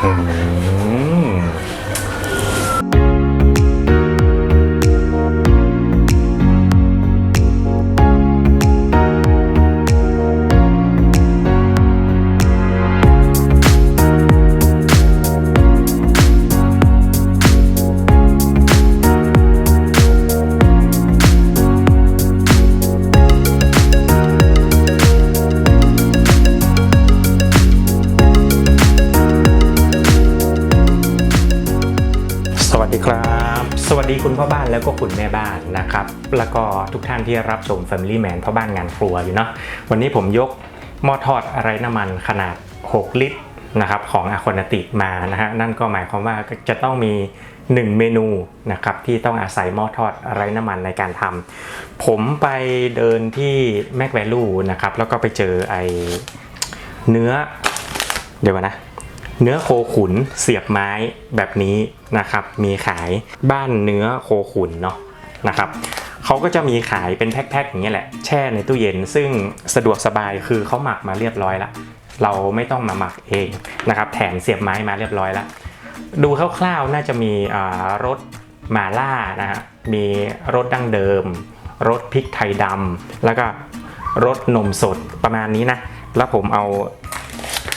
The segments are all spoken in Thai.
หื ดีครับ สวัสดีคุณพ่อบ้านแล้วก็คุณแม่บ้านนะครับ แล้วก็ทุกท่านที่รับชม Family Man พ่อบ้านงานครัวอยู่เนาะวันนี้ผมยกหม้อทอดไร้น้ำมันขนาด 6 ลิตรนะครับของอาคอนติมานะฮะนั่นก็หมายความว่าจะต้องมี 1 เมนูนะครับที่ต้องอาศัยหม้อทอดไร้น้ำมันในการทำผมไปเดินที่ Mac Value นะครับแล้วก็ไปเจอไอเนื้อเดี๋ยวนะ เนื้อโคขุนเสียบไม้แบบนี้นะครับ มีขายบ้านเนื้อโคขุนเนาะนะครับเขาก็จะมีขายเป็นแพ็คๆอย่างเงี้ยแหละ แช่ในตู้เย็นซึ่งสะดวกสบายคือเขาหมักมาเรียบร้อยละเราไม่ต้องมาหมักเองนะครับแถมเสียบไม้มาเรียบร้อยละดูคร่าวๆน่าจะมีรสมาล่านะฮะมีรสดั้งเดิมรสพริกไทยดำแล้วก็รสนมสดประมาณนี้นะ แล้วผมเอา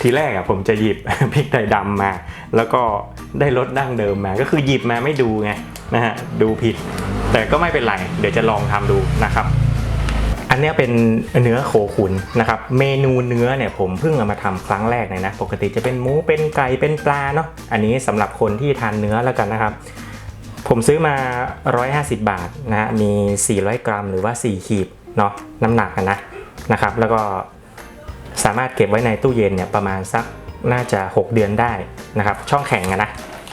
ทีแรกอะผมจะหยิบพริกไทยดำมา แล้วก็ได้รสดั้งเดิมมา ก็คือหยิบมาไม่ดูไงนะฮะดูผิด แต่ก็ไม่เป็นไร เดี๋ยวจะลองทำดูนะครับ อันนี้เป็นเนื้อโคขุนนะครับ เมนูเนื้อเนี่ยผมเพิ่งเอามาทำครั้งแรกเลยนะ ปกติจะเป็นหมูเป็นไก่เป็นปลาเนาะอันนี้สำหรับคนที่ทานเนื้อแล้วกันนะครับผมซื้อมา 150 บาทนะฮะ มี 400 กรัมหรือว่า 4 ขีด เนาะ น้ำหนักนะ นะครับ แล้วก็ สามารถเก็บไว้ในตู้เย็นเนี่ยประมาณสักน่าจะ 6 เดือนได้นะครับ ช่องแข็งอะนะ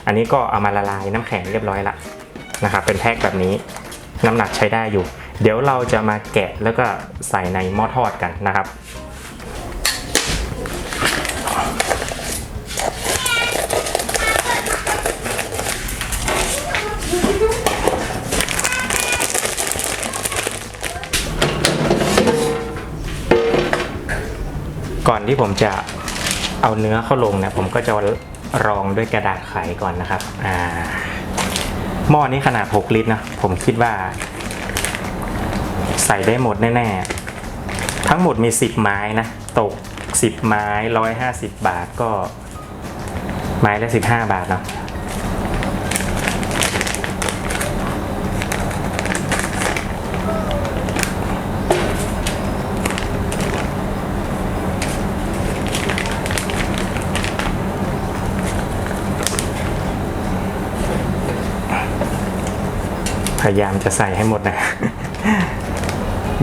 อันนี้ก็เอามาละลายน้ำแข็งเรียบร้อยละนะครับ เป็นแพ็คแบบนี้น้ำหนักใช้ได้อยู่ เดี๋ยวเราจะมาแกะแล้วก็ใส่ในหม้อทอดกันนะครับ ก่อนที่ผมจะเอาเนื้อเข้าลงเนี่ยผมก็จะรองด้วยกระดาษไขก่อนนะครับอ่าหม้อนี้ขนาด 6 ลิตรนะผมคิดว่า ใส่ได้หมดแน่ๆ ทั้งหมดมี 10 ไม้นะ ตก 10 ไม้ 150 บาทก็ ไม้ละ 15 บาทเนาะ พยายามจะใส่ให้หมดนะ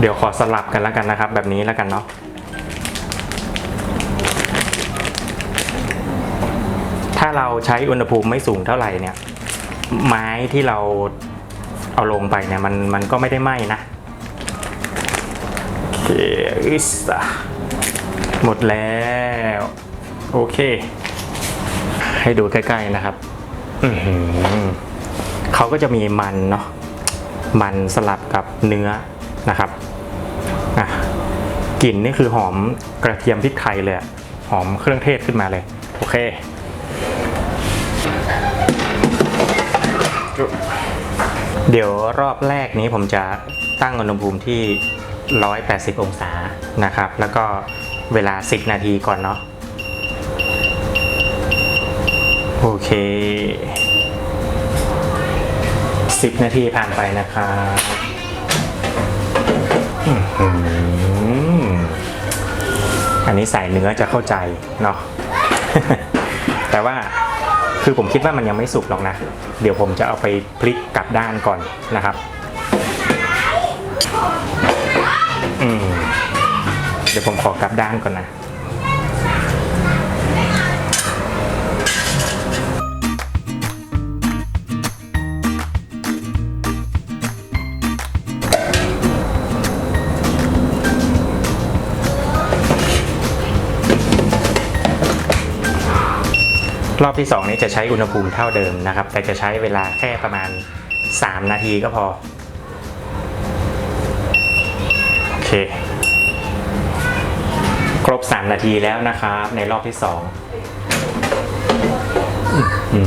เดี๋ยวขอสลับกันแล้วกันนะครับ แบบนี้แล้วกันเนาะถ้าเราใช้อุณหภูมิไม่สูงเท่าไหร่เนี่ย ไม้ที่เราเอาลงไปเนี่ยมันมันก็ไม่ได้ไหม้นะโอเคอิสะหมดแล้ว โอเค ให้ดูใกล้ๆนะครับเขาก็จะมีมันเนาะ มันสลับกับเนื้อนะครับอะกลิ่นนี่คือหอมกระเทียมพริกไทยเลยหอมเครื่องเทศขึ้นมาเลย โอเคเดี๋ยวรอบแรกนี้ผมจะตั้งอุณหภูมิที่ 180 องศานะครับ แล้วก็เวลา 10 นาทีก่อนเนาะโอเค 10นาทีผ่านไปนะครับอื้อหืออันนี้ใส่เนื้อจะเข้าใจเนาะ แต่ว่าคือผมคิดว่ามันยังไม่สุกหรอกนะ เดี๋ยวผมจะเอาไปพลิกกลับด้านก่อนนะครับ อืม เดี๋ยวผมขอกลับด้านก่อนนะ รอบที่ 2 นี้จะใช้อุณหภูมิเท่าเดิมนะครับ แต่จะใช้เวลาแค่ประมาณ 3 นาทีก็พอ โอเค ครบ 3 นาทีแล้วนะครับ ในรอบที่2อื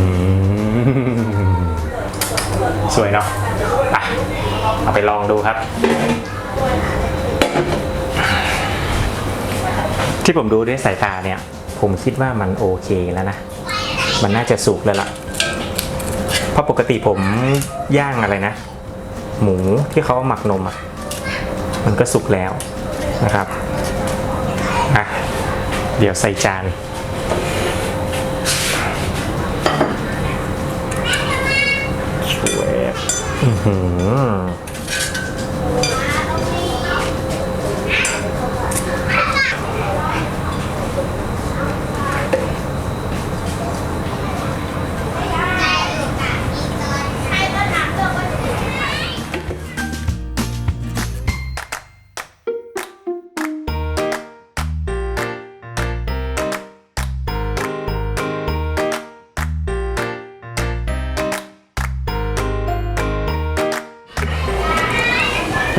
มสวยเนาะไปเอาไปลองดูครับที่ผมดูด้วยสายตาเนี่ย ผมคิดว่ามันโอเคแล้วนะ มันน่าจะสุกแล้วล่ะ เพราะปกติผมย่างอะไรนะ หมูที่เขาหมักนมอะ มันก็สุกแล้วนะครับอะเดี๋ยวใส่จานสวยอือหือ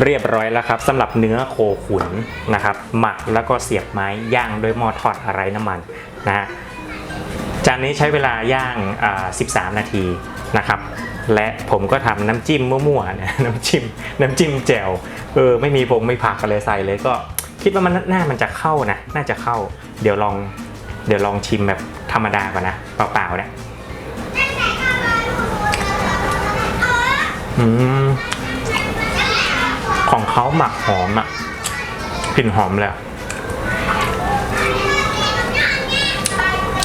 เรียบร้อยแล้วครับสำหรับเนื้อโคขุนนะครับ หมักแล้วก็เสียบไม้ย่างด้วยหม้อทอดอะไรน้ำมันนะฮะจานนี้ใช้เวลาย่าง 13 นาทีนะครับ และผมก็ทำน้ำจิ้มมั่วๆเนี่ยน้ำจิ้มน้ำจิ้มแจ่วเออไม่มีผงไม่ผักอะไรใส่เลยก็คิดว่ามันหน่ามันจะเข้านะ น่าจะเข้า เดี๋ยวลอง เดี๋ยวลองชิมแบบธรรมดาก่อนนะ เปล่าๆเนี่ยอืม ของเขาหมักหอมอะกลิ่นหอมเลยอะ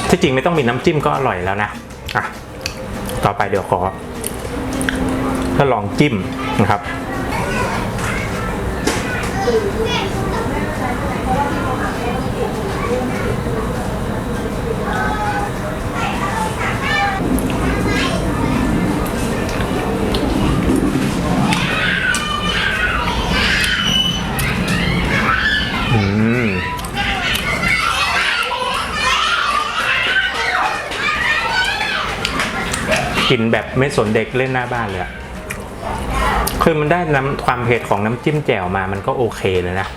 ที่จริงไม่ต้องมีน้ำจิ้มก็อร่อยแล้วนะอะต่อไปเดี๋ยวขอถ้าลองจิ้มนะครับ กินแบบไม่สนเด็กเล่นหน้าบ้านเลยคือมันได้น้ำความเผ็ดของน้ำจิ้มแจ่วมามันก็โอเคเลยนะ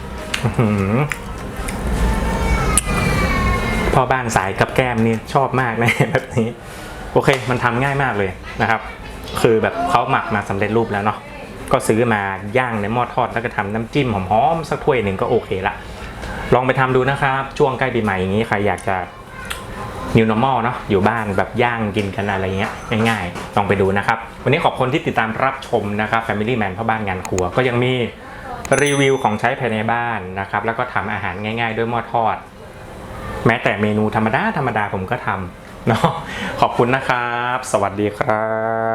พ่อบ้านสายกับแก้มนี่ชอบมากนะแบบนี้ โอเค มันทำง่ายมากเลยนะครับ คือแบบเขาหมักมาสำเร็จรูปแล้วเนาะก็ซื้อมาย่างในหม้อทอดแล้วก็ทำน้ำจิ้มหอมๆสักถ้วยหนึ่งก็โอเคละลองไปทำดูนะครับ ช่วงใกล้ปีใหม่อย่างนี้ใครอยากจะ new normal เนาะอยู่บ้านแบบย่างกินกันอะไรเงี้ยง่ายๆ ลองไปดูนะครับ วันนี้ขอบคุณที่ติดตามรับชมนะครับ Family Man พ่อบ้านงานครัว ก็ยังมีรีวิวของใช้ภายในบ้านนะครับ แล้วก็ทำอาหารง่าย ๆ ด้วยหม้อทอด แม้แต่เมนูธรรมดาธรรมดาผมก็ทำเนาะขอบคุณนะครับ สวัสดีครับ